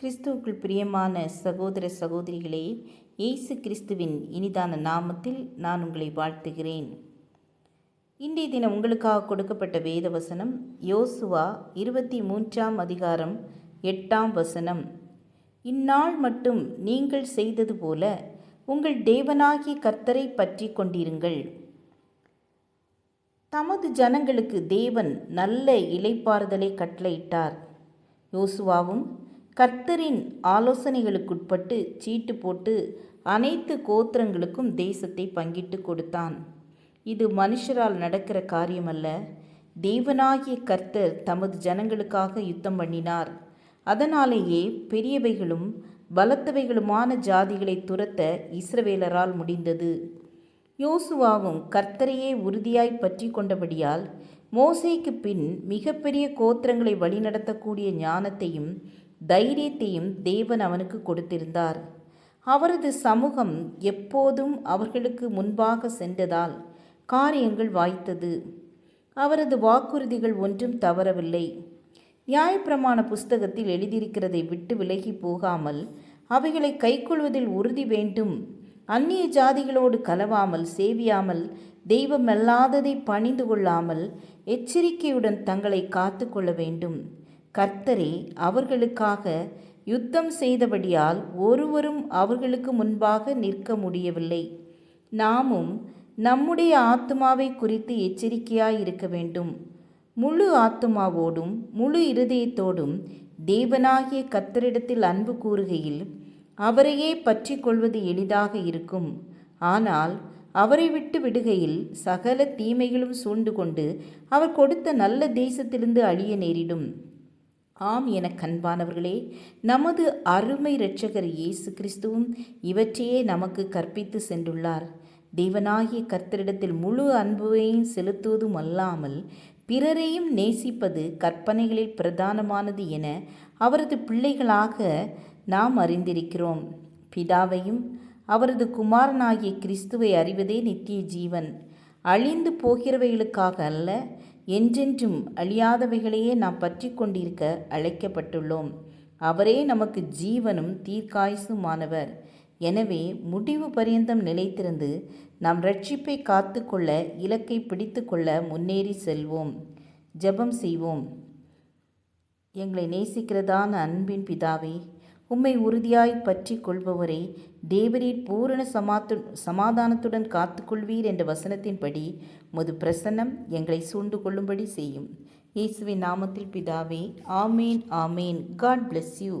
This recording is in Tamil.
கிறிஸ்துவுக்குள் பிரியமான சகோதர சகோதரிகளே இயேசு கிறிஸ்துவின் இனிதான நாமத்தில் நான் உங்களை வாழ்த்துகிறேன். இன்றைய தினம் உங்களுக்காக கொடுக்கப்பட்ட வேத வசனம் யோசுவா இருபத்தி மூன்றாம் அதிகாரம் எட்டாம் வசனம். இந்நாள் மட்டும் நீங்கள் செய்தது போல உங்கள் தேவனாகிய கர்த்தரை பற்றி கொண்டிருங்கள். தமது ஜனங்களுக்கு தேவன் நல்ல இலைப்பாறுதலை கட்டளையிட்டார். யோசுவாவும் கர்த்தரின் ஆலோசனைகளுக்குட்பட்டு சீட்டு போட்டு அனைத்து கோத்திரங்களுக்கும் தேசத்தை பங்கிட்டு கொடுத்தான். இது மனுஷரால் நடக்கிற காரியமல்ல. தேவனாகிய கர்த்தர் தமது ஜனங்களுக்காக யுத்தம் பண்ணினார். அதனாலேயே பெரியவைகளும் பலத்தவைகளுமான ஜாதிகளை துரத்த இஸ்ரவேலரால் முடிந்தது. யோசுவாவும் கர்த்தரையே உறுதியாய் பற்றி கொண்டபடியால் மோசைக்கு பின் மிகப்பெரிய கோத்திரங்களை வழிநடத்தக்கூடிய ஞானத்தையும் தைரியத்தையும் தேவன் அவனுக்கு கொடுத்திருந்தார். அவரது சமூகம் எப்போதும் அவர்களுக்கு முன்பாக சென்றதால் காரியங்கள் வாய்த்தது. அவரது வாக்குறுதிகள் ஒன்றும் தவறவில்லை. நியாயப்பிரமாண புஸ்தகத்தில் எழுதியிருக்கிறதை விட்டு விலகி போகாமல் அவைகளை கைக்கொள்வதில் உறுதி வேண்டும். அந்நிய ஜாதிகளோடு கலவாமல் சேவியாமல் தெய்வமல்லாததை பணிந்து கொள்ளாமல் எச்சரிக்கையுடன் தங்களை காத்து கொள்ள வேண்டும். கர்த்தரே அவர்களுக்காக யுத்தம் செய்தபடியால் ஒருவரும் அவர்களுக்கு முன்பாக நிற்க முடியவில்லை. நாமும் நம்முடைய ஆத்மாவை குறித்து எச்சரிக்கையாய் இருக்க வேண்டும். முழு ஆத்மாவோடும் முழு இருதயத்தோடும் தேவனாகிய கத்தரிடத்தில் அன்பு கூறுகையில் அவரையே பற்றி கொள்வது எளிதாக இருக்கும். ஆனால் அவரை விட்டு விடுகையில் சகல தீமைகளும் சூழ்ந்து கொண்டு அவர் கொடுத்த நல்ல தேசத்திலிருந்து அழிய நேரிடும். ஆம் என கண்பானவர்களே நமது அருமை இரட்சகர் இயேசு கிறிஸ்துவும் இவற்றையே நமக்கு கற்பித்து சென்றுள்ளார். தேவனாகிய கர்த்தரிடத்தில் முழு அன்பையும் செலுத்துவதும் அல்லாமல் பிறரையும் நேசிப்பது கற்பனைகளில் பிரதானமானது என அவரது பிள்ளைகளாக நாம் அறிந்திருக்கிறோம். பிதாவையும் அவரது குமாரனாகிய கிறிஸ்துவை அறிவதே நித்திய ஜீவன். அழிந்து போகிறவைகளுக்காக அல்ல என்றென்றும் அழியாதவைகளையே நாம் பற்றி கொண்டிருக்க அழைக்கப்பட்டுள்ளோம். அவரே நமக்கு ஜீவனும் தீர்க்காயுசுமானவர். எனவே முடிவு பரியந்தம் நிலைத்திருந்து நாம் ரட்சிப்பை காத்து கொள்ள இலக்கை பிடித்து கொள்ள முன்னேறி செல்வோம். ஜெபம் செய்வோம். எங்களை நேசிக்கிறதான அன்பின் பிதாவே உம்மை உறுதியாய் பற்றி கொள்பவரை தேவரீர் பூரண சமாத்து சமாதானத்துடன் காத்துக்கொள்வீர் என்ற வசனத்தின்படி முது பிரசன்னம் எங்களை சூண்டு கொள்ளும்படி செய்யும். இயேசுவின் நாமத்தில் பிதாவே amen amen. God bless you.